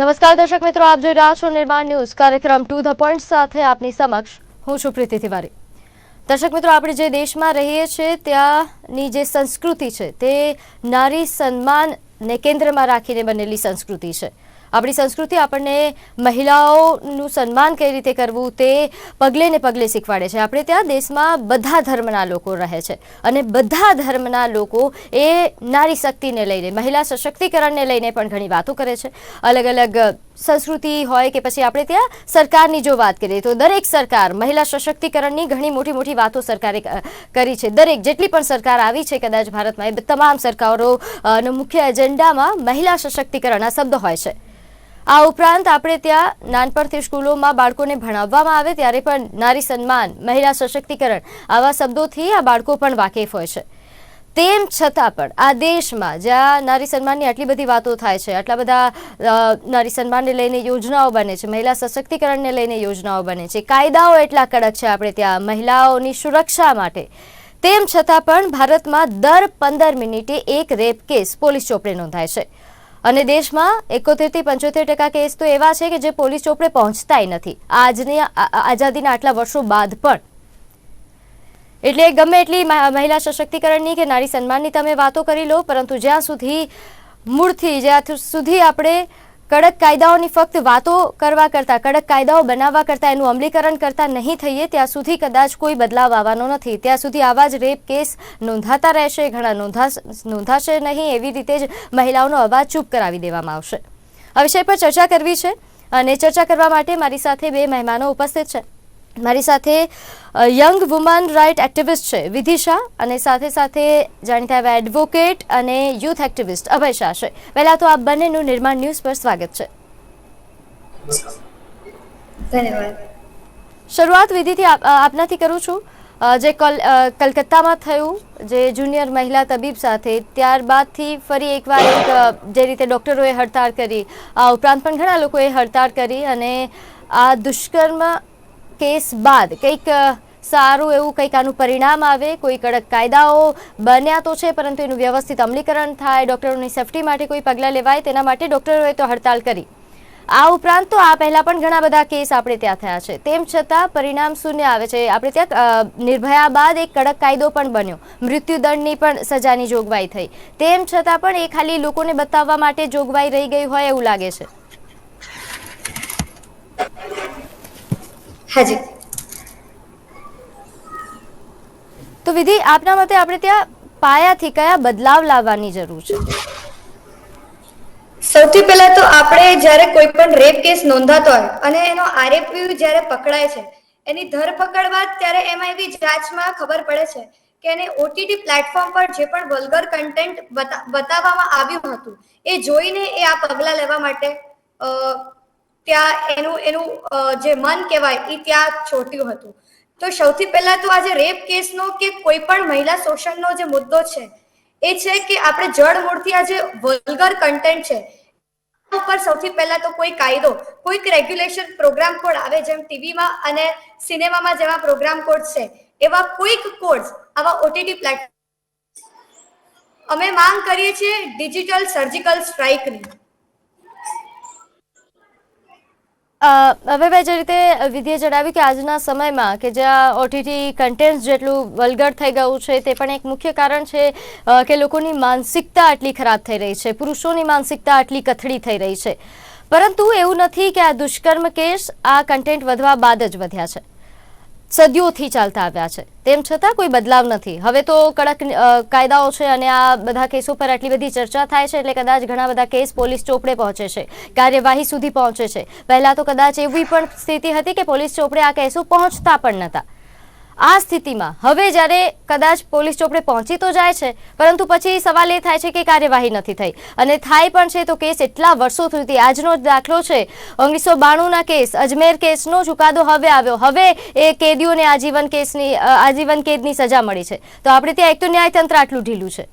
નમસ્કાર દર્શક મિત્રો, આપ જોઈ રહ્યા છો નિર્માણ ન્યૂઝ. કાર્યક્રમ ટુ ધ પોઈન્ટ સાથે આપની સમક્ષ હું છું પ્રીતિ તિવારી. દર્શક મિત્રો, આપણે જે દેશમાં રહીએ છીએ, ત્યાંની જે સંસ્કૃતિ છે, તે નારી સન્માનને કેન્દ્રમાં રાખીને બનેલી સંસ્કૃતિ છે. આપણી સંસ્કૃતિ આપણને મહિલાઓનું સન્માન કઈ રીતે કરવું તે પગલે ને પગલે શીખવાડે છે. આપણે ત્યાં દેશમાં બધા ધર્મના લોકો રહે છે અને બધા ધર્મના લોકો એ નારી શક્તિને લઈને, મહિલા સશક્તિકરણને લઈને પણ ઘણી વાતો કરે છે. અલગ અલગ સંસ્કૃતિ હોય કે પછી આપણે ત્યાં સરકારની જો વાત કરીએ તો દરેક સરકાર મહિલા સશક્તિકરણની ઘણી મોટી મોટી વાતો સરકારે કરી છે. દરેક જેટલી પણ સરકાર આવી છે કદાચ ભારતમાં એ તમામ સરકારો નો મુખ્ય એજન્ડામાં મહિલા સશક્તિકરણ આ શબ્દ હોય છે. આ ઉપરાંત આપણે ત્યાં નાનપણથી સ્કૂલોમાં બાળકોને ભણાવવામાં આવે ત્યારે પણ નારી સન્માન, મહિલા સશક્તિકરણ આવા શબ્દોથી આ બાળકો પણ વાકેફ હોય છે. તેમ છતાં પણ આ દેશમાં જ્યાં નારી સન્માનની આટલી બધી વાતો થાય છે, આટલા બધા નારી સન્માનને લઈને યોજનાઓ બને છે, મહિલા સશક્તિકરણને લઈને યોજનાઓ બને છે, કાયદાઓ એટલા કડક છે આપણે ત્યાં મહિલાઓની સુરક્ષા માટે. તેમ છતાં પણ ભારતમાં દર પંદર મિનિટે એક રેપ કેસ પોલીસ ચોપડે નોંધાય છે. અને દેશમાં એકોતેરથી પંચોતેર ટકા કેસ તો એવા છે કે જે પોલીસ ચોપડે પહોંચતાય નથી. આજની આઝાદીના આટલા વર્ષો બાદ પણ. એટલે ગમે એટલી મહિલા સશક્તિકરણની કે નારી સન્માનની તમે વાતો કરી લો, પરંતુ જ્યાં સુધી મૂળથી જ્યાં સુધી આપણે કડક કાયદાઓની ફક્ત વાતો કરવા કરતાં, કડક કાયદાઓ બનાવવા કરતાં, એનું અમલીકરણ કરતાં નહીં થઈએ, ત્યાં સુધી કદાચ કોઈ બદલાવ આવવાનો નથી. ત્યાં સુધી આવા જ રેપ કેસ નોંધાતા રહેશે, ઘણા નોંધાશે નહીં, એવી રીતે જ મહિલાઓનો અવાજ ચૂપ કરાવી દેવામાં આવશે. આ વિષય પર ચર્ચા કરવી છે અને ચર્ચા કરવા માટે મારી સાથે બે મહેમાનો ઉપસ્થિત છે. મારી સાથે યંગ વુમન રાઇટ એક્ટિવિસ્ટ છે વિધિ શાહ અને સાથે સાથે જાણીતા એવા એડવોકેટ અને યુથ એક્ટિવિસ્ટ અભય શાહ છે. પહેલા તો આપ બંનેનું નિર્માણ ન્યૂઝ પર સ્વાગત છે. ધન્યવાદ. શરૂઆત વિધિથી આપ- આપનાથી કરું છું. જે કલ કલકત્તામાં થયું જે જુનિયર મહિલા તબીબ સાથે ત્યારબાદથી ફરી એકવાર એક જે રીતે ડૉક્ટરોએ હડતાળ કરી આ ઉપરાંત પણ ઘણા લોકોએ હડતાળ કરી અને આ દુષ્કર્મ કેસ બાદ કંઈક સારું એવું કંઈક આનું પરિણામ આવે, કોઈ કડક કાયદાઓ બન્યા તો છે, પરંતુ એનું વ્યવસ્થિત અમલીકરણ થાય, ડૉક્ટરોની સેફટી માટે કોઈ પગલાં લેવાય, તેના માટે ડૉક્ટરોએ તો હડતાલ કરી. આ ઉપરાંત તો આ પહેલાં પણ ઘણા બધા કેસ આપણે ત્યાં થયા છે. તેમ છતાં પરિણામ શૂન્ય આવે છે. આપણે ત્યાં નિર્ભયા બાદ એક કડક કાયદો પણ બન્યો. મૃત્યુદંડની પણ સજાની જોગવાઈ થઈ. તેમ છતાં પણ એ ખાલી લોકોને બતાવવા માટે જોગવાઈ રહી ગઈ હોય એવું લાગે છે. હાજી. તો વિધિ આપના મતે આપણે ત્યાં પાયાથી કયા બદલાવ લાવવાની જરૂર છે? સૌથી પહેલા તો આપણે જ્યારે કોઈ પણ રેપ કેસ નોંધાતો હોય અને એનો આરોપી જ્યારે પકડાય છે એની ધરપકડ બાદ ત્યારે એમાં એવી જાંચમાં ખબર પડે છે કે એને ઓટીટી પ્લેટફોર્મ પર જે પણ વલ્ગર કન્ટેન્ટ બતાવવામાં આવ્યું હતું એ જોઈને એ આ પગલા લેવા માટે ત્યાં એનું એનું જે મન કહેવાય એ ત્યાં ચોટ્યું હતું. તો સૌથી પહેલા તો આજે રેપ કેસનો કે કોઈ પણ મહિલા શોષણનો જે મુદ્દો છે, એ છે કે આપણે જડ મૂળથી આ જે વલ્ગર કન્ટેન્ટ છે ઉપર સૌથી પહેલા તો કોઈ કાયદો, કોઈક રેગ્યુલેશન પ્રોગ્રામ કોડ આવે જેમ ટીવીમાં અને સિનેમામાં જેવા પ્રોગ્રામ કોડ છે, એવા કોઈક કોડ્સ આવા ઓટીટી પ્લેટફોર્મ અમે માંગ કરીએ છીએ ડિજિટલ સર્જિકલ સ્ટ્રાઇકની હવે મેં જે રીતે વિધિએ જણાવ્યું કે આજના સમયમાં કે જ્યાં ઓટીટી કન્ટેન્ટ જેટલું વલગડ થઈ ગયું છે, તે પણ એક મુખ્ય કારણ છે કે લોકોની માનસિકતા આટલી ખરાબ થઈ રહી છે, પુરુષોની માનસિકતા આટલી કથળી થઈ રહી છે. પરંતુ એવું નથી કે આ દુષ્કર્મ કેસ આ કન્ટેન્ટ વધવા બાદ જ વધ્યા છે. સદીઓથી ચાલતા આવ્યા છે. તેમ છતાં કોઈ બદલાવ નથી. હવે તો કડક કાયદાઓ છે અને આ બધા કેસો પર આટલી બધી ચર્ચા થાય છે એટલે કદાચ ઘણા બધા કેસ પોલીસ ચોપડે પહોંચે છે, કાર્યવાહી સુધી પહોંચે છે. પહેલા તો કદાચ એવી પણ સ્થિતિ હતી કે પોલીસ ચોપડે આ કેસો પહોંચતા પણ નહોતા. આ સ્થિતિમાં હવે જ્યારે કદાચ પોલીસ ચોપડે પહોંચી તો જાય છે, પરંતુ પછી સવાલ એ થાય છે કે કાર્યવાહી નથી થઈ. અને થાય પણ છે તો કેસ એટલા વર્ષો સુધી આજનો જ દાખલો છે. ઓગણીસો બાણુંના કેસ, અજમેર કેસનો ચુકાદો હવે આવ્યો. હવે એ કેદીઓને આજીવન કેસની આજીવન કેદની સજા મળી છે. તો આપણે ત્યાં એક તો ન્યાયતંત્ર આટલું ઢીલું છે.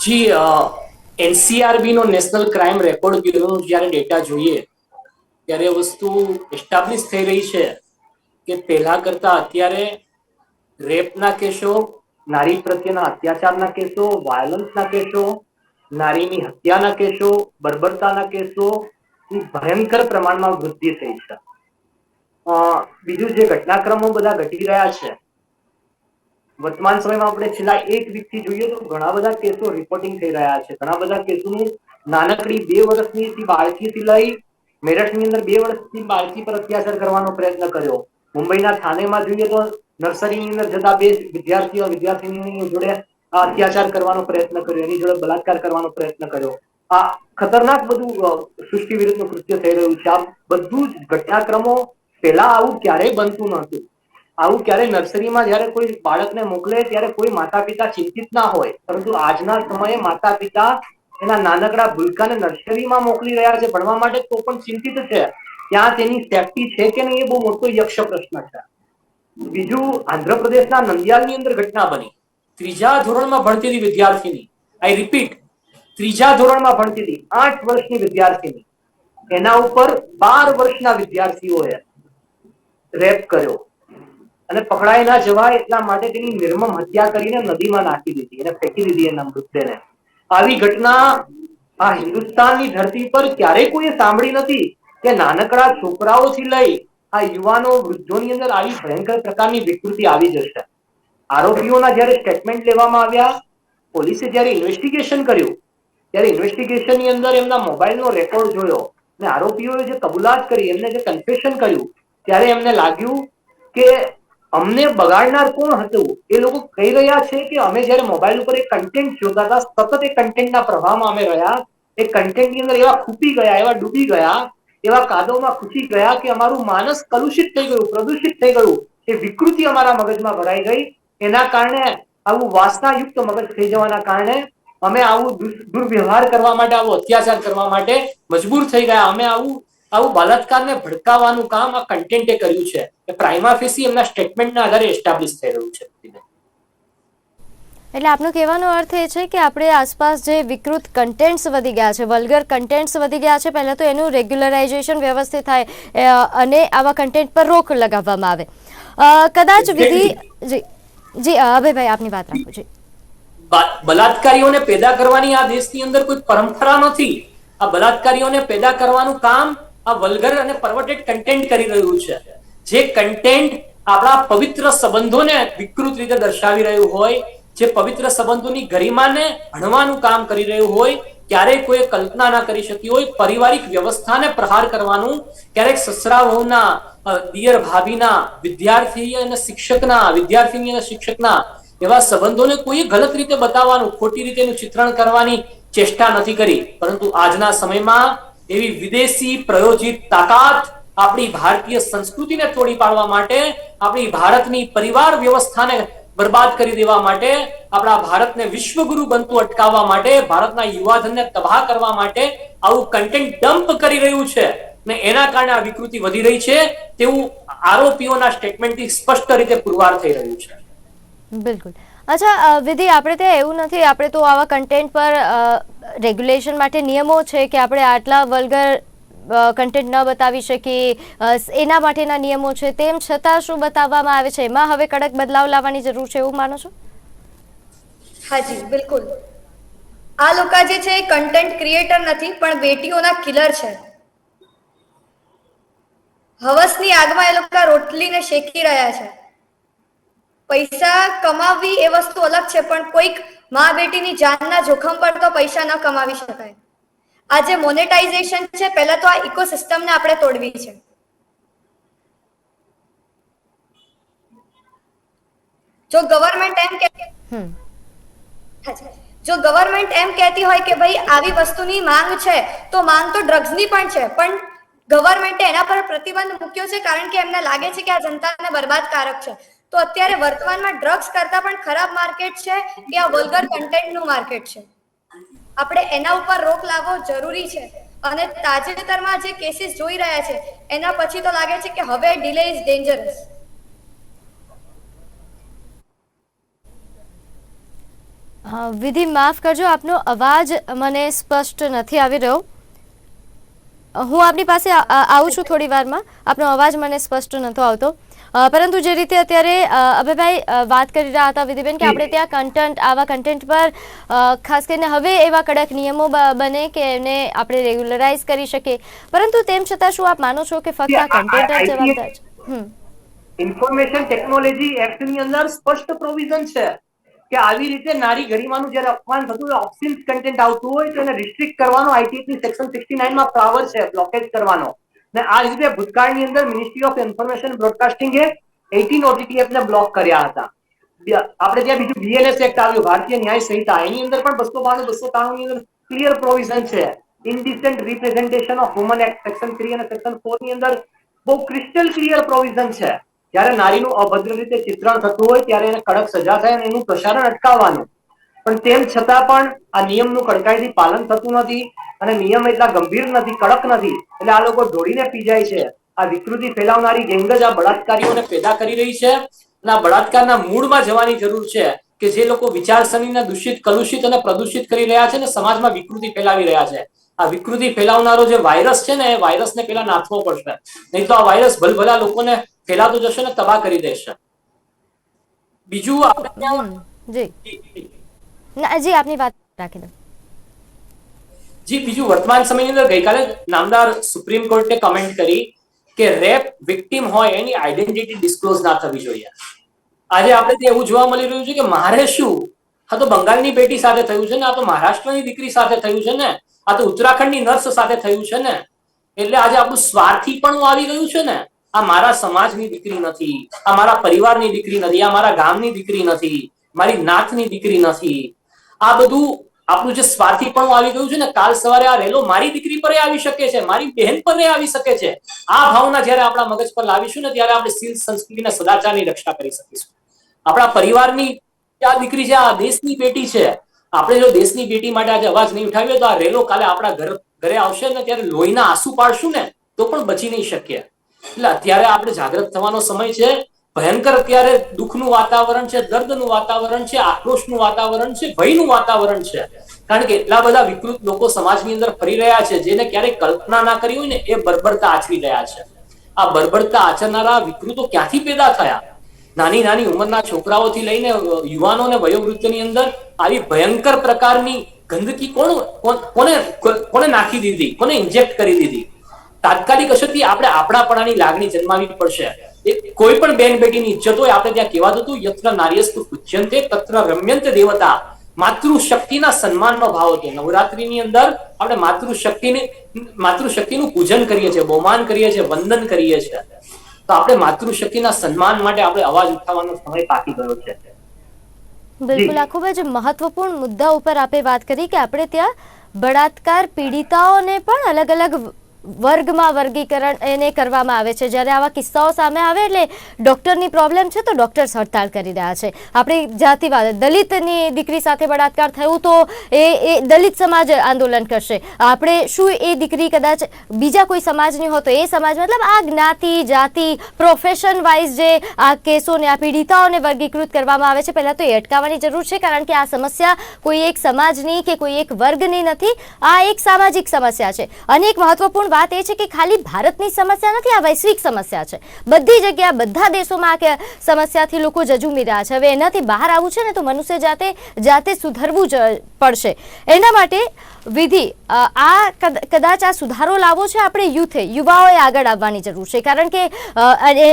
જી એનસીઆરબી નો નેશનલ ક્રાઇમ રેકોર્ડ બ્યુરોનો જ્યારે ડેટા જોઈએ, ત્યારે વસ્તુ એસ્ટાબ્લિશ થઈ રહી છે. કે પહેલા કરતા અત્યારે રેપના કેસો, નારી પ્રત્યેના અત્યાચારના કેસો, વાયોલન્સના કેસો, નારીની હત્યાના કેસો, બર્બરતાના કેસો ભયંકર પ્રમાણમાં વૃદ્ધિ થઈ છે. બીજું જે ઘટનાક્રમો બધા ઘટી રહ્યા છે, વર્તમાન સમયમાં આપણે છેલ્લા એક વીકથી જોઈએ તો ઘણા બધા કેસો રિપોર્ટિંગ થઈ રહ્યા છે. ઘણા બધા કેસોનું નાનકડી બે વર્ષની બાળકીથી લઈ મેરઠની અંદર બે વર્ષની બાળકી પર અત્યાચાર કરવાનો પ્રયત્ન કર્યો. મુંબઈના થાનેમાં જોઈએ તો નર્સરીની અંદર જતા બે વિદ્યાર્થીઓ વિદ્યાર્થીની જોડે અત્યાચાર કરવાનો પ્રયત્ન કર્યો. એની જોડે બલાત્કાર કરવાનો પ્રયત્ન કર્યો. આ ખતરનાક બધું સૃષ્ટિ વિરુદ્ધનું કૃત્ય થઈ રહ્યું છે. આ બધું જ ઘટનાક્રમો પહેલા આવું ક્યારેય બનતું નહોતું. આવું ક્યારે નર્સરીમાં જ્યારે કોઈ બાળકને મોકલે ત્યારે કોઈ માતા પિતા ચિંતિત ના હોય. પરંતુ આજના સમયે માતા પિતા એના નાનકડા ભૂલકાને નર્સરીમાં મોકલી રહ્યા છે. ભણવા માટે તો પણ ચિંતિત છે. ત્યાં તેની સેફટી છે કે નહીં એ બહુ મોટો યક્ષ પ્રશ્ન છે. બીજું, આંધ્રપ્રદેશના નંદિયાલની અંદર ઘટના બની. ત્રીજા ધોરણમાં ભણતી હતી વિદ્યાર્થીની આઈ રિપીટ ત્રીજા ધોરણમાં ભણતી હતી આઠ વર્ષની વિદ્યાર્થીની, એના ઉપર બાર વર્ષના વિદ્યાર્થીઓએ રેપ કર્યો. અને પકડાઈ ના જવાય એટલા માટે તેની નિર્મમ હત્યા કરીને નદીમાં નાખી દીધી અને ફેંકી દીધી એના મૃતદેહને. આવી ઘટના આ હિન્દુસ્તાનની ધરતી પર ક્યારેય કોઈએ સાંભળી નથી. કે નાનકડા છોકરાઓથી લઈ આ યુવાનો વૃદ્ધોની અંદર આવી ભયંકર પ્રકારની વિકૃતિ આવી જશે. આરોપીઓના જ્યારે સ્ટેટમેન્ટ લેવામાં આવ્યા, પોલીસે જ્યારે ઇન્વેસ્ટિગેશન કર્યું, ત્યારે ઇન્વેસ્ટિગેશનની અંદર એમના મોબાઈલનો રેકોર્ડ જોયો અને આરોપીઓએ જે કબૂલાત કરી, એમને જે કન્ફેશન કર્યું, ત્યારે એમને લાગ્યું કે અમને બગાડનાર કોણ હતું? એ લોકો કહી રહ્યા છે કે અમે જ્યારે મોબાઈલ ઉપર એક કન્ટેન્ટ જોતા હતા, સતત એ કન્ટેન્ટના પ્રભાવમાં અમે રહ્યા, એ કન્ટેન્ટની અંદર એવા ખૂપી ગયા, એવા ડૂબી ગયા એવા કાદવમાં ખૂચી ગયા કે અમારું માનસ કલુષિત થઈ ગયું, પ્રદૂષિત થઈ ગયું. એ વિકૃતિ અમારા મગજમાં ભરાઈ ગઈ. એના કારણે આવું વાસનાયુક્ત મગજ થઈ જવાના કારણે અમે આવું દુર- દુર્વ્યવહાર કરવા માટે, આવો અત્યાચાર કરવા માટે મજબૂર થઈ ગયા. અમે આવું આવું બલાત્કારને ભડકાવવાનું કામ આ કન્ટેન્ટે કર્યું છે. પ્રાઇમા ફેસી એમના સ્ટેટમેન્ટના આધારે એસ્ટાબ્લિશ થઈ રહ્યું છે. એટલે આપનો કહેવાનો અર્થ એ છે કે આપણે આસપાસ જે વિકૃત કન્ટેન્ટ્સ વધી ગયા છે વલ્ગર કન્ટેન્ટ્સ વધી ગયા છે પહેલાં તો એનું રેગ્યુલરાઇઝેશન વ્યવસ્થિત થાય અને આવા કન્ટેન્ટ પર રોક લગાવવામાં આવે. કદાચ વિધિ જી જી અભયભાઈ આપની વાત રાખો જી. બલાત્કારીઓને પેદા કરવાની આ દેશની અંદર કોઈ પરંપરા નથી. આ બલાત્કારીઓને પેદા કરવાનું કામ આ વલ્ગર અને પરવટેડ કન્ટેન્ટ કરી રહ્યું છે. જે કન્ટેન્ટ આપણા પવિત્ર સંબંધોને વિકૃત રીતે દર્શાવી રહ્યું હોય જે પવિત્ર સંબંધોની ગરિમાને હણવાનું કામ કરી રહ્યું હોય, ક્યારેય કોઈ કલ્પના ના કરી શકી હોય, પારિવારિક વ્યવસ્થાને પ્રહાર કરવાનું, ક્યારેક સસરા દિયર ભાભીના, વિદ્યાર્થી અને શિક્ષકના, વિદ્યાર્થીની અને શિક્ષકના એવા સંબંધોને કોઈ ગલત રીતે બતાવવાનું, ખોટી રીતે એનું ચિત્રણ કરવાની ચેષ્ટા નથી કરી. પરંતુ આજના સમયમાં એવી વિદેશી પ્રયોજિત તાકાત આપણી ભારતીય સંસ્કૃતિને તોડી પાડવા માટે આપણી ભારતની પરિવાર વ્યવસ્થાને બરબાદ કરી દેવા માટે, આપણા ભારતને વિશ્વગુરુ બનતું અટકાવવા માટે, ભારતના યુવાધનને તબાહ કરવા માટે આવું કન્ટેન્ટ ડમ્પ કરી રહ્યું છે ને એના કારણે આ વિકૃતિ વધી રહી છે તેવું આરોપીઓના સ્ટેટમેન્ટથી સ્પષ્ટ રીતે પુરવાર થઈ રહ્યું છે. બિલકુલ. અચ્છા વિધિ, આપણે ત્યાં એવું નથી, આપણે તો આવા કન્ટેન્ટ પર રેગ્યુલેશન માટે નિયમો છે કે આપણે આટલા વલ્ગર કન્ટેન્ટ ન બતાવી શકીએ એના માટેના નિયમો છે. તેમ છતાં શું બતાવવામાં આવે છે? એમાં હવે કડક બદલાવ લાવવાની જરૂર છે એવું માનો છો? હાજી, બિલકુલ. આ લોકો જે છે એ કન્ટેન્ટ ક્રિએટર નથી, પણ બેટીઓના કિલર છે. હવસની આગમાં એ લોકો રોટલીને શેકી રહ્યા છે. પૈસા કમાવવી એ વસ્તુ અલગ છે, પણ કોઈક મા બેટીની જાનના જોખમ પર તો પૈસા ન કમાવી શકાય. આ જે મોનેટાઇઝેશન છે પહેલા તો આ ઇકોસિસ્ટમને આપણે તોડવી છે. જો ગવર્મેન્ટ એમ કે જો ગવર્મેન્ટ એમ કહેતી હોય કે ભાઈ આવી વસ્તુની માંગ છે તો માંગ તો ડ્રગ્સની પણ છે પણ ગવર્મેન્ટે એના પર પ્રતિબંધ મૂક્યો છે કારણ કે એમને લાગે છે કે આ જનતાને બરબાદકારક છે. તો અત્યારે વર્તમાનમાં ડ્રગ્સ કરતા પણ ખરાબ માર્કેટ છે કે આ વલ્ગર કન્ટેન્ટનું માર્કેટ છે? આપણે એના ઉપર રોક લાવવો જરૂરી છે. અને તાજેતરમાં જે કેસીસ જોઈ રહ્યા છે, એના પછી તો લાગે છે કે હવે ડિલે ઇઝ ડેન્જરસ વિધિ, માફ કરજો, આપનો અવાજ મને સ્પષ્ટ નથી આવી રહ્યો. હું આપની પાસે આવું છું થોડી વારમાં. આપનો અવાજ મને સ્પષ્ટ નહોતો આવતો. પરંતુ જે રીતે અત્યારે અભયભાઈ વાત કરી રહ્યા હતા વિધિબેન કે આપણે ત્યાં કન્ટેન્ટ આવા કન્ટેન્ટ પર ખાસ કરીને હવે એવા કડક નિયમો બને કે એને આપણે રેગ્યુલરાઇઝ કરી શકીએ. પરંતુ તેમ છતાં શું આપ માનો છો કે ફક્ત આ કન્ટેન્ટ જવાબદાર છે? ઇન્ફોર્મેશન ટેકનોલોજી એક્ટની અંદર સ્પષ્ટ પ્રોવિઝન છે કે આવી રીતે નારી ગરિમાનું જ્યારે અપમાન થતું હોય ઓપ્સિન કન્ટેન્ટ આવતું હોય તો એને રિસ્ટ્રિક્ટ કરવાનો આઈટીએસ સેક્શન સિક્સટી નાઇનમાં પાવર છે બ્લોકેજ કરવાનો. ને આ જ રીતે ભૂતકાળની અંદર મિનિસ્ટ્રી ઓફ ઇન્ફોર્મેશન બ્રોડકાસ્ટિંગે એટીન ઓટીટીએફ ને બ્લોક કર્યા હતા. આપણે ત્યાં બીજું બીએનએસ એક્ટ આવ્યું, ભારતીય ન્યાય સંહિતા, એની અંદર પણ બસો બાણું, બસો ત્રાણું અંદર ક્લિયર પ્રોવિઝન છે. Indecent representation of women act section three અને સેક્શન ફોરની અંદર બહુ ક્રિસ્ટલ ક્લિયર પ્રોવિઝન છે. જ્યારે નારીનું અભદ્ર રીતે ચિત્રણ થતું હોય, ત્યારે એને કડક સજા થાય અને એનું પ્રસારણ અટકાવવાનું. પણ તેમ છતાં પણ આ નિયમનું કડકાઈથી પાલન થતું નથી. અને નિયમ એટલા ગંભીર નથી કડક નથી. એટલે આ લોકો દોડીને પી જાય છે. આ વિકૃતિ ફેલાવનારી ગેંગ જ આ બળાત્કારીઓને પેદા કરી રહી છે. અને આ બળાત્કારના મૂળમાં જવાની જરૂર છે કે જે લોકો વિચારસરણીને દૂષિત કલુષિત અને પ્રદૂષિત કરી રહ્યા છે ને સમાજમાં વિકૃતિ ફેલાવી રહ્યા છે. આ વિકૃતિ ફેલાવનારો જે વાયરસ છે ને એ વાયરસને પેલા નાથવો પડશે. નહીં તો આ વાયરસ ભલભલા લોકોને ફેલાતો જશે ને તબાહ કરી દેશે. બીજું આપણે જી. જી આપની વાત રાખી દો. જી, બીજું વર્તમાન સમયની અંદર ગઈકાલે નામદાર સુપ્રીમ કોર્ટે કમેન્ટ કરી કે રેપ વિક્ટિમ હોય એની આઈડેન્ટિટી ડિસ્ક્લોઝ ના થવી જોઈએ. આજે આપણે એવું જોવા મળી રહ્યું છે કે મારે શું? આ તો બંગાળની બેટી સાથે થયું છે ને, આ તો મહારાષ્ટ્રની દીકરી સાથે થયું છે ને, આ તો ઉત્તરાખંડની નર્સ સાથે થયું છે ને. એટલે આજે આપણું સ્વાર્થી પણ આવી ગયું છે ને. આ મારા સમાજની દીકરી નથી, આ મારા પરિવારની દીકરી નથી, આ મારા ગામની દીકરી નથી, મારી નાથની દીકરી નથી. આ બધું આપણું જે સ્વાર્થી પણ આવી ગયું છે ને, કાલ સવારે આ રેલો મારી દીકરી પર આવી શકે છે, મારી બહેન પર આવી શકે છે, આ ભાવના જ્યારે આપણા મગજ પર લાવીશું ને, ત્યારે આપણે શીલ સંસ્કૃતિ અને સદાચારની રક્ષા કરી શકીશું. આપણા પરિવારની, આ દીકરી છે, આ દેશની બેટી છે, આપણે જો દેશની બેટી માટે આજે અવાજ નહીં ઉઠાવીએ, તો આ રેલો કાલે આપણા ઘર, ઘરે આવશે ને, ત્યારે લોહીના આંસુ પાડશું ને, તો પણ બચી નહીં શકીએ. એટલે અત્યારે આપણે જાગૃત થવાનો સમય છે ભયંકર અત્યારે દુઃખનું વાતાવરણ છે, દર્દનું વાતાવરણ છે, આક્રોશનું વાતાવરણ છે, ભયનું વાતાવરણ છે. કારણ કે એટલા બધા વિકૃત લોકો સમાજની અંદર ફરી રહ્યા છે, જેને ક્યારેય કલ્પના ના કરી હોય ને, એ બર્બરતા આચરી રહ્યા છે. આ બર્બરતા આચરનારા વિકૃતો ક્યાંથી પેદા થયા? નાની નાની ઉંમરના છોકરાઓથી લઈને યુવાનો વયોવૃત્તિની અંદર આવી ભયંકર પ્રકારની ગંદકી કોણ કોને કોને નાખી દીધી, કોને ઇન્જેક્ટ કરી દીધી? તાત્કાલિક અસરથી આપણે આપણાપણાની લાગણી જન્માવી પડશે. કોઈ પણ બેન બેટીની ઇજ્જત હોય, આપણે ત્યાં કહેવાતું હતું યત્ર નાર્યસ્તુ પૂજ્યંતે, તત્ર રમ્યંત દેવતા. માતૃશક્તિના સન્માનનો ભાવ હતો. નવરાત્રીની અંદર આપણે માતૃશક્તિને, માતૃશક્તિનું પૂજન કરીએ છીએ, બહુમાન કરીએ છીએ, વંદન કરીએ છીએ. તો આપણે માતૃશક્તિના સન્માન માટે આપણે અવાજ ઉઠાવવાનો સમય પાકી ગયો છે. બિલકુલ, આ ખૂબ જ મહત્વપૂર્ણ મુદ્દા ઉપર આપે વાત કરી કે આપણે ત્યાં બળાત્કાર પીડિતાઓને પણ અલગ અલગ વર્ગમાં વર્ગીકરણ એને કરવામાં આવે છે. જ્યારે આવા કિસ્સાઓ સામે આવે એટલે ડૉક્ટરની પ્રોબ્લેમ છે તો ડૉક્ટર્સ હડતાળ કરી રહ્યા છે. આપણે જાતિવાદ દલિતની દીકરી સાથે બળાત્કાર થયું તો એ એ દલિત સમાજ આંદોલન કરશે. આપણે શું એ દીકરી કદાચ બીજા કોઈ સમાજની હોય તો એ સમાજ, મતલબ આ જ્ઞાતિ, જાતિ પ્રોફેશન વાઇઝ જે આ કેસોને, આ પીડિતાઓને વર્ગીકૃત કરવામાં આવે છે, પહેલાં તો એ અટકાવવાની જરૂર છે, કારણ કે આ સમસ્યા કોઈ એક સમાજની કે કોઈ એક વર્ગની નથી. આ એક સામાજિક સમસ્યા છે. અને એક મહત્વપૂર્ણ વાત એ છે કે ખાલી ભારતની સમસ્યા નથી, આ વૈશ્વિક સમસ્યા છે. બધી જગ્યા બધા દેશોમાં આ સમસ્યાથી લોકો જજુમી રહ્યા છે. હવે એનાથી બહાર આવવું છે ને તો મનુષ્ય જાતે જાતે સુધરવું જ પડશે. એના માટે વિધિ આ કદ- કદાચ આ સુધારો લાવવો છે આપણે યુથે, યુવાઓએ આગળ આવવાની જરૂર છે. કારણ કે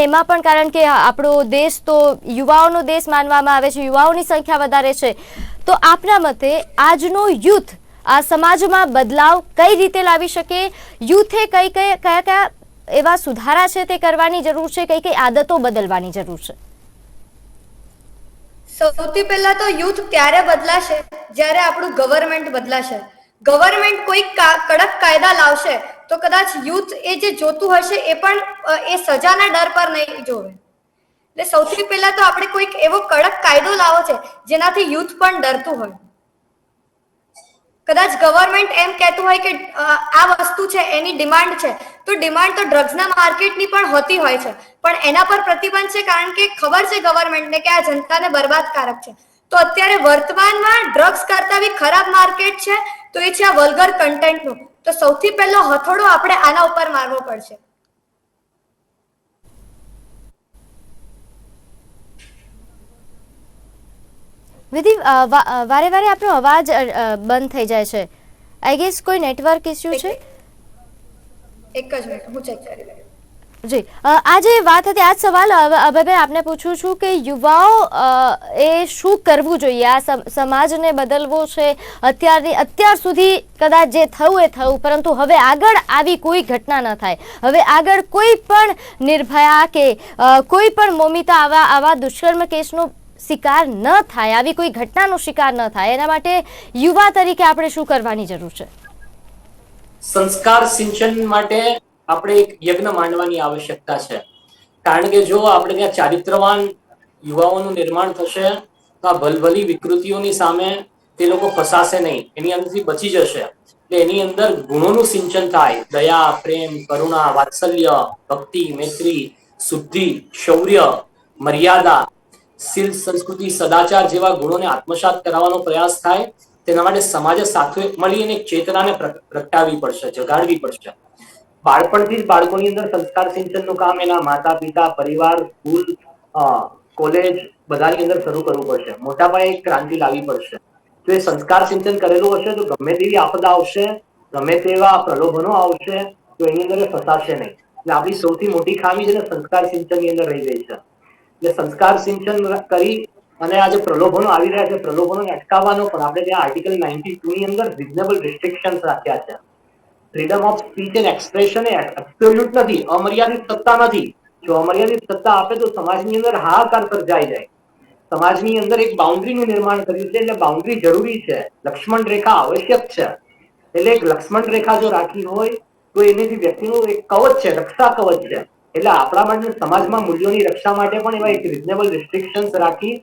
એમાં પણ કારણ કે આપણો દેશ તો યુવાઓનો દેશ માનવામાં આવે છે, યુવાઓની સંખ્યા વધારે છે. તો આપના મતે આજનો યુથ આ સમાજમાં બદલાવ કઈ રીતે લાવી શકે? યુથે કઈ કઈ કયા કયા એવા સુધારા છે તે કરવાની જરૂર છે? કઈ કઈ આદતો બદલવાની જરૂર છે? સૌથી પહેલા તો યુથ ત્યારે બદલાશે? જ્યારે આપણું ગવર્મેન્ટ બદલાશે. ગવર્મેન્ટ કોઈ કડક કાયદા લાવશે, તો કદાચ યુથ એ જે જોતું હશે એ પણ એ સજાના ડર પર નહીં જોવે. એટલે સૌથી પહેલા તો આપણે કોઈક એવો કડક કાયદો લાવો છે, જેનાથી યુથ પણ ડરતું હોય. કદાચ ગવર્મેન્ટ એમ કહેતું હોય કે આ વસ્તુ છે, એની ડિમાન્ડ છે. તો ડિમાન્ડ તો ડ્રગ્સના માર્કેટની પણ હોતી હોય છે. પણ એના પર પ્રતિબંધ છે કારણ કે ખબર છે ગવર્મેન્ટને કે આ જનતાને બરબાદકારક છે. તો અત્યારે વર્તમાનમાં ડ્રગ્સ કરતા બી ખરાબ માર્કેટ છે, તો એ છે આ વલ્ગર કન્ટેન્ટનું તો સૌથી પહેલો હથોડો આપણે આના ઉપર મારવો પડશે. વિધિ વારે વારે આપણો અવાજ બંધ થઈ જાય છે. આઈ ગેસ કોઈ નેટવર્ક ઇશ્યુ છે? એક જ મિનિટ હું ચેક કરી લઉં. જી. આ જે વાત હતી આ સવાલ અભયભાઈ આપને પૂછું છું કે યુવાઓ એ શું કરવું જોઈએ? આ સમાજને બદલવો છે? અત્યારની અત્યાર સુધી કદાચ જે થયું એ થયું પરંતુ હવે આગળ આવી કોઈ ઘટના ન થાય. હવે આગળ કોઈ પણ નિર્ભયા કે કોઈ પણ મોમિતા આવા આવા દુષ્કર્મ કેસનો શિકાર ન થાય, આવી કોઈ ઘટનાનો શિકાર ન થાય, એના માટે યુવા તરીકે આપણે શું કરવાની જરૂર છે? સંસ્કાર સિંચન માટે આપણે એક યજ્ઞ માંડવાની આવશ્યકતા છે. કારણ કે જો આપણે ત્યાં ચારિત્રવાન યુવાઓનું નિર્માણ થશે, તો આ ભલભલી વિકૃતિઓની સામે તે લોકો ફસાશે નહીં, એની અંદરથી બચી જશે. એટલે એની અંદર ગુણોનું સિંચન થાય. દયા, પ્રેમ, કરુણા, વાત્સલ્ય, ભક્તિ, મૈત્રી, શુદ્ધિ, શૌર્ય, મર્યાદા શીલ સંસ્કૃતિ, સદાચાર જેવા ગુણોને આત્મસાત કરાવવાનો પ્રયાસ થાય, તેના માટે સમાજે સાથે મળીને ચેતનાને પ્ર- પ્રગટાવવી પડશે, જગાડવી પડશે. બાળપણથી જ બાળકોની અંદર સંસ્કાર સિંચનનું કામ એના માતા પિતા પરિવાર, સ્કૂલ કોલેજ બધાની અંદર શરૂ કરવું પડશે. મોટા પાયે ક્રાંતિ લાવવી પડશે. જો એ સંસ્કાર સિંચન કરેલું હશે, તો ગમે તેવી આપદા આવશે, ગમે તેવા પ્રલોભનો આવશે, તો એની અંદર ફસાશે નહીં. એટલે આપણી સૌથી મોટી ખામી છે સંસ્કાર સિંચનની અંદર રહી ગઈ છે. એટલે સંસ્કાર સિંચન કરી અને આ જે પ્રલોભનો આવી રહ્યા છે, પ્રલોભનો અટકાવવાનો પણ આપણે ત્યાં આર્ટિકલ નાઇન્ટી ટુ ની અંદર રિઝનેબલ રિસ્ટ્રિક્શન રાખ્યા છે. Freedom of speech and expression A absolute નથી, અમર્યાદિત સત્તા નથી. જો અમર્યાદિત સત્તા આપે તો સમાજની અંદર હાહાકાર સર્જાઈ જાય. સમાજની અંદર એક બાઉન્ડ્રીનું નિર્માણ કર્યું છે, એટલે બાઉન્ડ્રી જરૂરી છે. લક્ષ્મણ રેખા આવશ્યક છે. એટલે એક લક્ષ્મણ રેખા જો રાખી હોય, તો એની વ્યક્તિનું એક કવચ છે, રક્ષા કવચ છે. એટલે આપણા માટે સમાજમાં મૂલ્યોની રક્ષા માટે પણ એવા એક રિઝનેબલ રિસ્ટ્રિક્શન્સ રાખી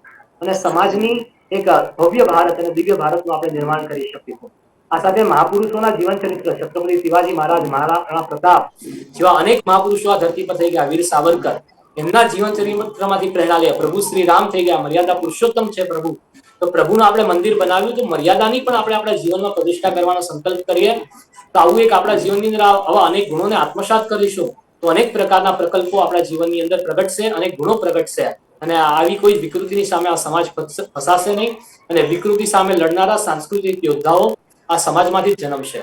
અને સમાજની એક ભવ્ય ભારત અને દિવ્ય ભારતનું આપણે નિર્માણ કરી શકીશું આ સાથે મહાપુરુષોના જીવન ચરિત્ર છત્રપતિ શિવાજી મહારાજ, મહારાણા પ્રતાપ જેવા અનેક મહાપુરુષો આ ધરતી પર થઈ ગયા. વીર સાવરકર એમના જીવન ચરિત્રમાંથી પ્રેરણા લે પ્રભુ શ્રી રામ થઈ ગયા. મર્યાદા પુરુષોત્તમ છે પ્રભુ. તો પ્રભુનું આપણે મંદિર બનાવ્યું તો મર્યાદાની પણ આપણે આપણા જીવનમાં પ્રતિષ્ઠા કરવાનો સંકલ્પ કરીએ. તો આવું એક આપણા જીવનની અંદર આવા અનેક ગુણોને આત્મસાત કરીશું. તો અનેક પ્રકારના પ્રકલ્પો આપણા જીવનની અંદર પ્રગટશે અનેક ગુણો પ્રગટશે. અને આવી કોઈ વિકૃતિની સામે આ સમાજ ફસાશે નહીં. અને વિકૃતિ સામે લડનારા સાંસ્કૃતિક યોદ્ધાઓ આ સમાજમાંથી જન્મશે.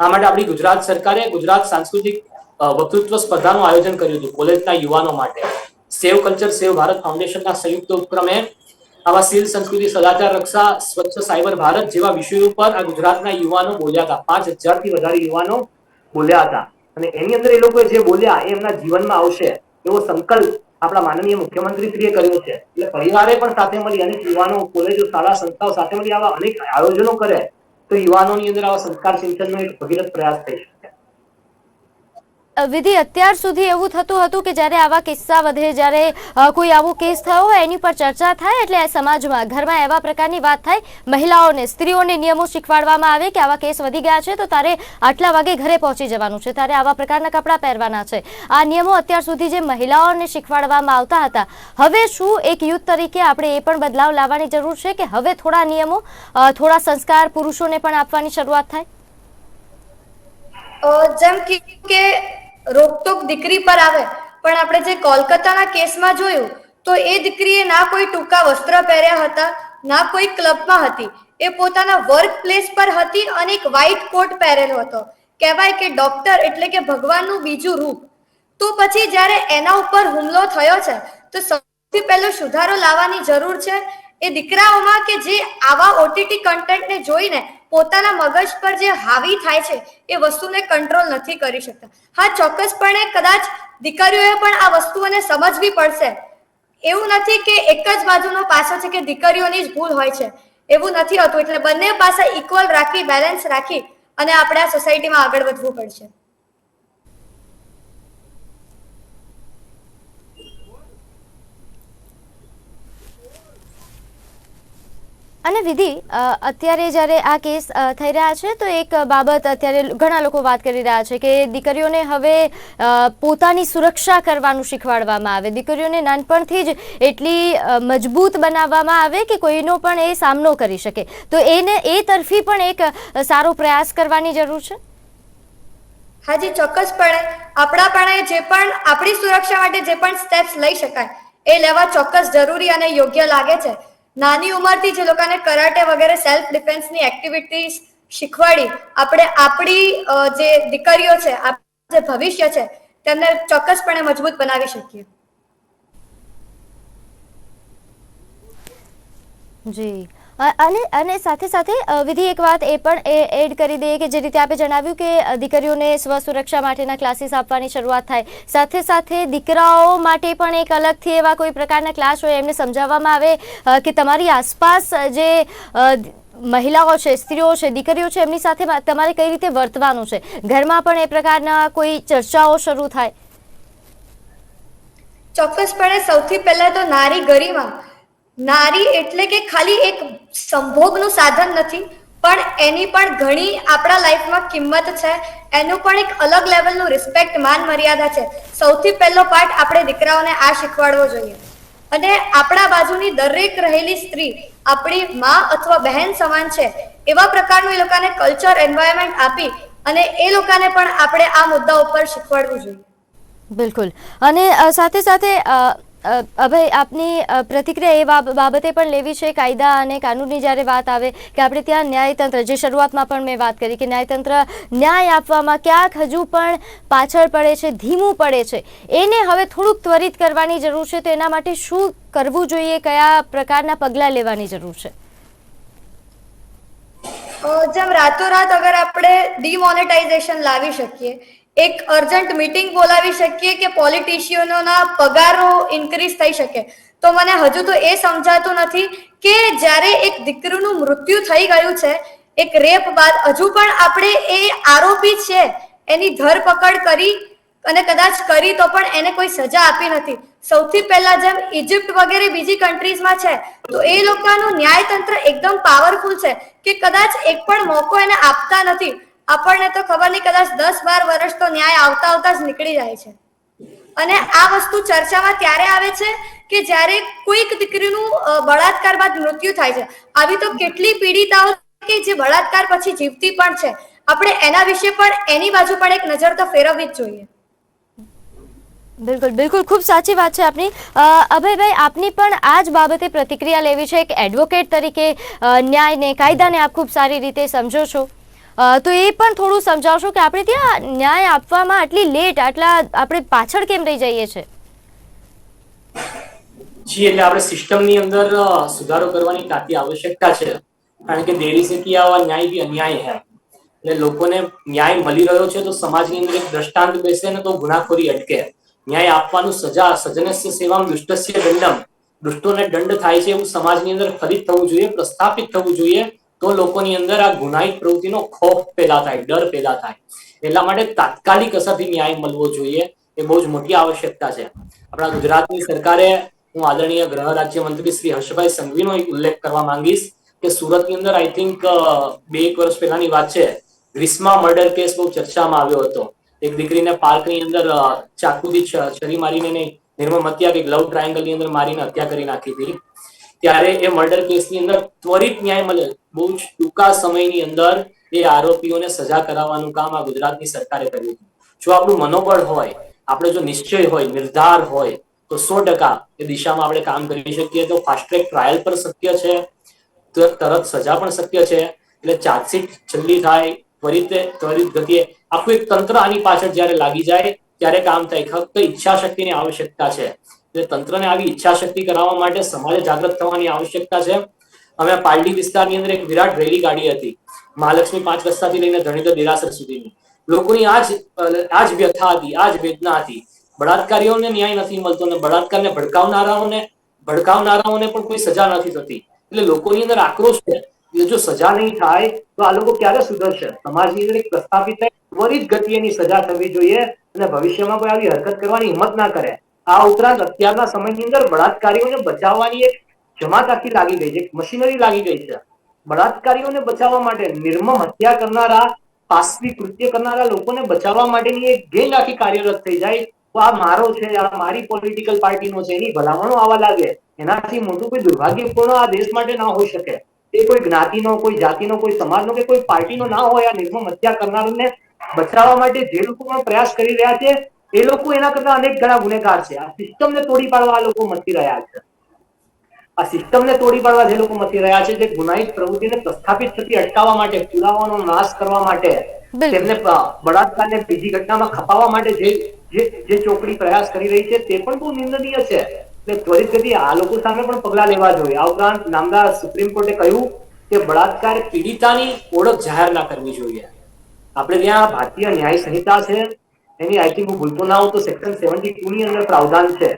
આ માટે આપણી ગુજરાત સરકારે ગુજરાત સાંસ્કૃતિક વક્તૃત્વ સ્પર્ધાનું આયોજન કર્યું હતું કોલેજના યુવાનો માટે. સેવ કલ્ચર, સેવ ભારત ફાઉન્ડેશનના સંયુક્ત ઉપક્રમે આવા શીલ સંસ્કૃતિ, સદાચાર, રક્ષા, સ્વચ્છ સાયબર ભારત જેવા વિષયો ઉપર આ ગુજરાતના યુવાનો બોલ્યા હતા. પાંચ હજારથી વધારે યુવાનો બોલ્યા હતા. અને એની અંદર એ લોકો જે બોલ્યા એ એમના જીવનમાં આવશે એવો સંકલ્પ આપણા માનનીય મુખ્યમંત્રીશ્રીએ કર્યો છે. એટલે પરિવારે પણ સાથે મળી અનેક યુવાનો કોલેજો, શાળા, સંસ્થાઓ સાથે મળી આવા અનેક આયોજનો કરે તો યુવાનોની અંદર આવા સંસ્કાર સિંચનનો એક ભગીરથ પ્રયાસ થઈ શકે. વિધિ અત્યાર સુધી એવું થતું હતું કે જ્યારે આવા કિસ્સા વધે, જ્યારે કોઈ આવો કેસ થયો હોય, એની પર ચર્ચા થાય એટલે સમાજમાં ઘરમાં એવા પ્રકારની વાત થાય. મહિલાઓને, સ્ત્રીઓને નિયમો શીખવાડવામાં આવે કે આવા કેસ વધી ગયા છે, તો તારે આટલા વાગે ઘરે પહોંચી જવાનું છે. તારે આવા પ્રકારના કપડાં પહેરવાના છે. આ નિયમો અત્યાર સુધી જે મહિલાઓને શીખવાડવામાં આવતા હતા. હવે શું એક યુથ તરીકે આપણે એ પણ બદલાવ લાવવાની જરૂર છે કે હવે થોડા નિયમો થોડા સંસ્કાર પુરુષોને પણ આપવાની શરૂઆત થાય? જેમ કે રોકટોક દીકરી પર આવે. પણ આપણે જે કોલકાતાના કેસમાં જોયું, તો એ દીકરીએ ના કોઈ ટૂંકા વસ્ત્ર પહેર્યા હતા, ના કોઈ ક્લબમાં હતી. એ પોતાના વર્ક પ્લેસ પર હતી અને એક વ્હાઇટ કોટ પહેરેલો હતો. કહેવાય કે ડોક્ટર એટલે કે ભગવાનનું બીજું રૂપ. તો પછી જ્યારે એના ઉપર હુમલો થયો છે, તો સૌથી પહેલો સુધારો લાવવાની જરૂર છે, એ દીકરાઓમાં કે જે આવા ઓટીટી કન્ટેન્ટને જોઈને પોતાના મગજ પર જે હાવી થાય છે, એ વસ્તુને કંટ્રોલ નથી કરી શકતા. હા, ચોક્કસપણે કદાચ દીકરીઓએ પણ આ વસ્તુઓને સમજવી પડશે. એવું નથી કે એક જ બાજુનો પાસો છે કે દીકરીઓની જ ભૂલ હોય છે. એવું નથી હોતું. એટલે બંને પાસે ઇક્વલ રાખી બેલેન્સ રાખી અને આપણે આ સોસાયટીમાં આગળ વધવું પડશે. અને વિધિ અત્યારે જ્યારે આ કેસ થઈ રહ્યા છે, તો એક બાબત અત્યારે ઘણા લોકો વાત કરી રહ્યા છે કે દીકરીઓને હવે પોતાની સુરક્ષા કરવાનું શીખવાડવામાં આવે. દીકરીઓને નાનપણથી જ એટલી મજબૂત બનાવવામાં આવે કે કોઈનો પણ એ સામનો કરી શકે. તો એને, એ તરફી પણ એક સારો પ્રયાસ કરવાની જરૂર છે? હાજી, ચોક્કસપણે. આપણા પણ જે પણ, આપણી સુરક્ષા માટે જે પણ સ્ટેપ્સ લઈ શકાય, એ લેવા ચોક્કસ જરૂરી અને યોગ્ય લાગે છે. નાની ઉંમરથી જે લોકોને કરાટે વગેરે સેલ્ફ ડિફેન્સની એક્ટિવિટીઝ શીખવાડી, આપણે આપણી જે દીકરીઓ છે, આપણું જે ભવિષ્ય છે, તેમને ચોક્કસપણે મજબૂત બનાવી શકીએ. જી. અને અને સાથે સાથે વિધિ એક વાત એ પણ એડ કરી દઈએ કે જે રીતે આપે જણાવ્યું કે દીકરીઓને સ્વસુરક્ષા માટેના ક્લાસીસ આપવાની શરૂઆત થાય. સાથે સાથે દીકરાઓ માટે પણ એક અલગથી એવા કોઈ પ્રકારના ક્લાસ હોય એમને સમજાવવામાં આવે કે તમારી આસપાસ જે મહિલાઓ છે, સ્ત્રીઓ છે, દીકરીઓ છે, એમની સાથે તમારે કઈ રીતે વર્તવાનું છે? ઘરમાં પણ એ પ્રકારના કોઈ ચર્ચાઓ શરૂ થાય? ચોક્કસપણે સૌથી પહેલા તો નારી ગરિમા. નારી એટલે કે ખાલી એક સંભોગનું સાધન નથી, પણ એની પણ ઘણી આપણા લાઈફમાં કિંમત છે. એનું પણ એક અલગ લેવલનું રિસ્પેક્ટ માન, મર્યાદા છે. સૌથી પહેલો પાઠ આપણે દીકરાઓને આ શીખવાડવો જોઈએ. અને આપણા બાજુની દરેક રહેલી સ્ત્રી આપણી માં અથવા બહેન સમાન છે. એવા પ્રકારનું એ લોકોને કલ્ચર એન્વાયરમેન્ટ આપી અને એ લોકોને પણ આપણે આ મુદ્દા ઉપર શીખવાડવું જોઈએ. બિલકુલ. અને સાથે સાથે અભય, આપની પ્રતિક્રિયા એ બાબતે પણ લેવી છે? કાયદા અને કાનૂનની જ્યારે વાત આવે કે આપણે ત્યાં ન્યાયતંત્ર, જે શરૂઆતમાં પણ મેં વાત કરી કે ન્યાયતંત્ર ન્યાય આપવામાં ક્યાંક હજુ પણ પાછળ પડે છે, ધીમું પડે છે. એને હવે થોડુંક ત્વરિત કરવાની જરૂર છે, તો એના માટે શું કરવું જોઈએ? કયા પ્રકારના પગલાં લેવાની જરૂર છે? જેમ રાતોરાત અગર આપણે ડિમોનેટાઇઝેશન લાવી શકીએ. એક અર્જન્ટ મીટિંગ બોલાવી શકીએ કે પોલિટિશિયનોના પગારો ઇન્ક્રીઝ થઈ શકે. તો મને હજુ તો એ સમજાતું નથી કે જ્યારે એક દીકરીનું મૃત્યુ થઈ ગયું છે, એક રેપ બાદ હજુ પણ આપણે એ આરોપી છે, એની ધરપકડ કરી અને કદાચ કરી તો પણ એને કોઈ સજા આપી નથી. સૌથી પહેલા જેમ ઇજિપ્ત વગેરે બીજી કન્ટ્રીઝમાં છે, તો એ લોકોનું ન્યાયતંત્ર એકદમ પાવરફુલ છે કે કદાચ એક પણ મોકો એને આપતા નથી. આપણને તો ખબર નહીં, કદાચ દસ બાર વર્ષ તો ન્યાય આવતા આવતા જ નીકળી જાય છે. અને આ વસ્તુ ચર્ચામાં ત્યારે આવે છે કે જ્યારે કોઈક દીકરીનું બળાત્કાર બાદ મૃત્યુ થાય છે. આવી તો કેટલી પીડિતાઓ કે જે બળાત્કાર પછી જીવતી પણ છે. આપણે એના વિશે પણ, એની બાજુ પણ એક નજર તો ફેરવવી જ જોઈએ. બિલકુલ બિલકુલ. ખૂબ સાચી વાત છે આપની. અભયભાઈ, આપની પણ આ જ બાબતે પ્રતિક્રિયા લેવી છે. એક એડવોકેટ તરીકે ન્યાયને, કાયદાને આપ ખૂબ સારી રીતે સમજો છો. તો એ પણ થોડું સમજાવશો કે આપણે ત્યાં ન્યાય આપવામાં આટલી લેટ, આટલા આપણે પાછળ કેમ રહી જઈએ છીએ જી, એટલે આપણે સિસ્ટમની અંદર સુધારો કરવાની તાતી આવશ્યકતા છે. કારણ કે દેરી સે કિયા હુઆ ન્યાય ભી અન્યાય હે. એટલે લોકોને ન્યાય મળી રહ્યો છે તો સમાજની અંદર એક દ્રષ્ટાંત બેસે ને તો ગુનાખોરી અટકે. ન્યાય આપવાનું સજા, સજનસ્ય સેવામ દુષ્ટસ્ય દંડમ. દુષ્ટોને દંડ થાય છે એવું સમાજની અંદર ફરી થવું જોઈએ, પ્રસ્થાપિત થવું જોઈએ. તો લોકોની અંદર આ ગુનાહિત પ્રવૃત્તિનો ખોફ પેદા થાય, ડર પેદા થાય. એટલા માટે તાત્કાલિક અસરથી ન્યાય મળવો જોઈએ, એ બહુ જ મોટી આવશ્યકતા છે. આપણા ગુજરાતની સરકારે હું આદરણીય ગૃહ રાજ્ય મંત્રી શ્રી હર્ષભાઈ સંઘવીનો એક ઉલ્લેખ કરવા માંગીશ કે સુરતની અંદર આઈ થિંક બે એક વર્ષ પહેલાની વાત છે. ગ્રીસમા મર્ડર કેસ બહુ ચર્ચામાં આવ્યો હતો. એક દીકરીને પાર્કની અંદર ચાકુથી છરી મારીને નિર્મમ હત્યા કે લવ ટ્રાયંગલની અંદર મારીને હત્યા કરી નાખી હતી. ત્યારે એ મર્ડર કેસની અંદર ત્વરિત ન્યાય મળે. બહુ જ ટૂંકા સમયની અંદર એ આરોપીઓને સજા કરાવવાનું કામ આ ગુજરાતની સરકારે કર્યું હતું. જો આપણું મનોબળ હોય, આપણે જો નિશ્ચય હોય, નિર્ધાર હોય, તો સો ટકા એ દિશામાં આપણે કામ કરી શકીએ તો ફાસ્ટ ટ્રેક ટ્રાયલ પણ શક્ય છે તરત સજા પણ શક્ય છે, એટલે ચાર્જશીટ જલ્દી થાય, ત્વરિત ત્વરિત ગતિએ આખું એક તંત્ર આની પાછળ જ્યારે લાગી જાય, ત્યારે કામ થાય. ફક્ત ઈચ્છા શક્તિની આવશ્યકતા છે. એટલે તંત્રને આવી ઈચ્છા શક્તિ કરાવવા માટે સમાજે જાગૃત થવાની આવશ્યકતા છે. અમે પાલડી વિસ્તારની અંદર એક વિરાટ રેલી કાઢી હતી. મહાલક્ષ્મી પાંચ રસ્તાથી લઈને ધણીધર દેરાસર સુધીની. લોકોની આ જ આ જ વ્યથા હતી, આ જ વેદના હતી. બળાત્કારીઓને ન્યાય નથી મળતો અને બળાત્કારને ભડકાવનારાઓને ભડકાવનારાઓને પણ કોઈ સજા નથી થતી. એટલે લોકોની અંદર આક્રોશ છે. એ જો સજા નહીં થાય, તો આ લોકો ક્યારે સુધરશે? સમાજની અંદર એક પ્રસ્થાપિત થાય, ત્વરિત ગતિ એની સજા થવી જોઈએ અને ભવિષ્યમાં કોઈ આવી હરકત કરવાની હિંમત ના કરે. આ ઉપરાંત અત્યારના સમયની અંદર બળાત્કારીઓને બચાવવાની એક જમાત આખી લાગી ગઈ છે મશીનરી લાગી ગઈ છે. બળાત્કારીઓને બચાવવા માટે નિર્મમ હત્યા કરનારા પાશવી કૃત્ય કરનારા લોકોને બચાવવા માટેની એક ગેંગ આખી કાર્યરત થઈ જાય. તો આ મારો છે, આ મારી પોલિટિકલ પાર્ટીનો છે, એની ભલામણો આવવા લાગે. એનાથી મોટું કોઈ દુર્ભાગ્યપૂર્ણ આ દેશ માટે ના હોઈ શકે. એ કોઈ જ્ઞાતિનો, કોઈ જાતિનો, કોઈ સમાજનો કે કોઈ પાર્ટીનો ના હોય આ નિર્મમ હત્યા કરનારને બચાવવા માટે જે લોકો પણ પ્રયાસ કરી રહ્યા છે એ લોકો એના કરતા અનેક ગણા ગુનેગાર છે. આ સિસ્ટમને તોડી પાડવા આ લોકો મચી રહ્યા છે. આ સિસ્ટમને તોડી પાડવા જે લોકો મચી રહ્યા છે જે ગુનાહિત પ્રવૃત્તિને પ્રસ્થાપિત થતી અટકાવવા માટે પુરાવાનો નાશ કરવા માટે તેમને બળાત્કારને બીજી ઘટનામાં ખપાવવા માટે જે જે ચોકડી પ્રયાસ કરી રહી છે તે પણ બહુ નિંદનીય છે. એટલે ત્વરિત ગતિ આ લોકો સામે પણ પગલા લેવા જોઈએ. આ ઉપરાંત નામદાર સુપ્રીમ કોર્ટે કહ્યું કે બળાત્કાર પીડિતાની ઓળખ જાહેર ના કરવી જોઈએ. આપણે ત્યાં ભારતીય ન્યાય સંહિતા છે એની આઈ થિંક હું ભૂલતો ના હોઉં તો સેક્શન સેવન્ટી ટુ ની અંદર પ્રાવધાન છે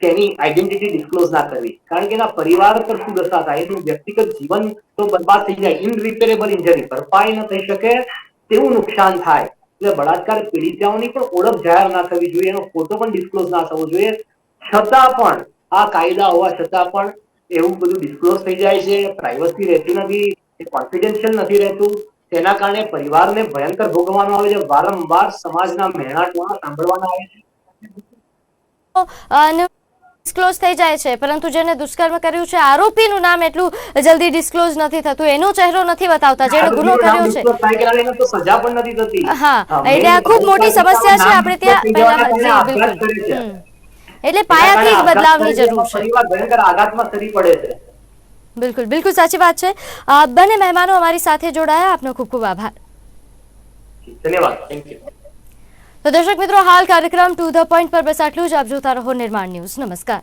કે એની આઈડેન્ટિટી ડિસ્ક્લોઝ ના કરવી. કારણ કે એના પરિવાર પર શું દશા થાય? એનું વ્યક્તિગત જીવન તો બરબાદ થઈ જાય. ઇનરિપેરેબલ ઇન્જરી ભરપાઈ ન થઈ શકે તેવું નુકસાન થાય. એટલે બળાત્કાર પીડિતાઓની પણ ઓળખ જાહેર ના થવી જોઈએ. એનો ફોટો પણ ડિસ્ક્લોઝ ના થવો જોઈએ. છતાં પણ, આ કાયદા હોવા છતાં પણ એવું બધું ડિસ્ક્લોઝ થઈ જાય છે. પ્રાઇવસી રહેતી નથી. કોન્ફિડેન્શિયલ નથી રહેતું. તેના કારણે પરિવારને ભયંકર ભોગવવાનો આવે છે વારંવાર સમાજના મહેણા ટોણા સાંભળવાના આવે છે. ડિસ્ક્લોઝ થઈ જાય છે પરંતુ જેને દુષ્કર્મ કર્યું છે આરોપીનું નામ એટલું જલ્દી ડિસ્ક્લોઝ નથી થતું એનો ચહેરો નથી બતાવતા જેણે ગુનો કર્યો છે. સજા પણ નથી થતી. હા એટલે આ ખૂબ મોટી સમસ્યા છે આપણે ત્યાં પહેલા બિલકુલ. એટલે પાયાથી જ બદલાવની જરૂર છે. પરિવાર ભયંકર આઘાતમાં સરી પડે છે. બિલકુલ બિલકુલ સાચી વાત છે. બંને મહેમાનો અમારી સાથે જોડાયા. આપનો ખૂબ ખૂબ આભાર. ધન્યવાદ. થેન્ક યુ તો દર્શક મિત્રો હાલ કાર્યક્રમ ટુ ધ પોઈન્ટ પર બસ આટલું જ. આપ જોતા રહો નિર્માણ ન્યૂઝ. નમસ્કાર.